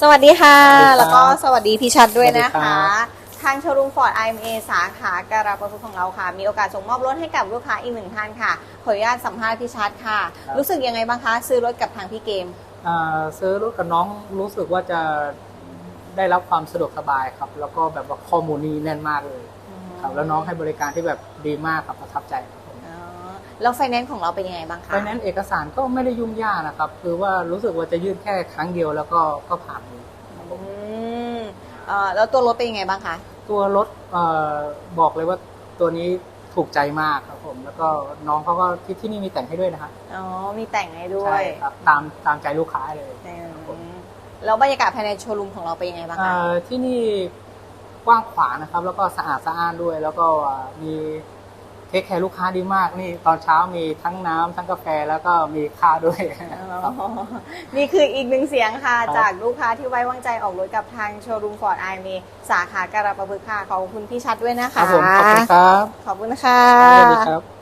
สวัสดีค่ะ สวัสดีครับแล้วก็สวัสดีพี่ชัดด้วยนะสวัสดีครั คะบทางโชว์รูมฟอร์ด IMA สาขาการาประพฤกษ์ของเราค่ะ มีโอกาสส่งมอบรถให้กับลูกค้าอีกหนึ่งท่านค่ะ ขออนุญาตสัมภาษณ์พี่ชัดค่ะ รู้สึกยังไงบ้างคะ ซื้อรถกับทางพี่เกม อ่าซื้อรถกับน้องรู้สึกว่าจะได้รับความสะดวกสบายครับ แล้วก็แบบว่าข้อมูลนี่แน่นมากเลยครับแล้วน้องให้บริการที่แบบดีมากครับประทับใจครับผมอ๋อ แล้วไฟแนนซ์ของเราเป็นยังไงบ้างคะ ไฟแนนซ์เอกสารก็ไม่ได้ยุ่งยากนะครับ คือว่ารู้สึกว่าจะยื่นแค่ครั้งเดียวแล้วก็ก็ผ่านเลยครับผมอืมเอ่อแล้วตัวรถเป็นยังไงบ้างคะ ตัวรถเอ่อบอกเลยว่าตัวนี้ถูกใจมากครับผม แล้วก็น้องเขาก็ที่ที่นี่มีแต่งให้ด้วยนะครับอ๋อ มีแต่งให้ด้วใช่ยครับตามตามใจลูกค้าเลย อืมแล้วบรรยากาศภายในโชว์รูมของเราเป็นยังไงบ้างเอ่คะอที่นี่กว้างขวางนะครับ แล้วก็สะอาดสะอ้านด้วย แล้วก็มีเทคแคร์ลูกค้าดีมากนี่ตอนเช้ามีทั้งน้ำทั้งกาแฟแล้วก็มีข้าวด้วยอ๋อนี่คืออีกหนึ่งเสียงค่ะครับจากลูกค้าที่ไว้วางใจออกรถกับทางโชว์รูมฟอร์ดไอเมสาขาการาประพฤกษ์ค่ะขอบคุณพี่ชัดด้วยนะครัคะบผมขอบคุณครับ ขอบคุณค่ะสวัสดีครับ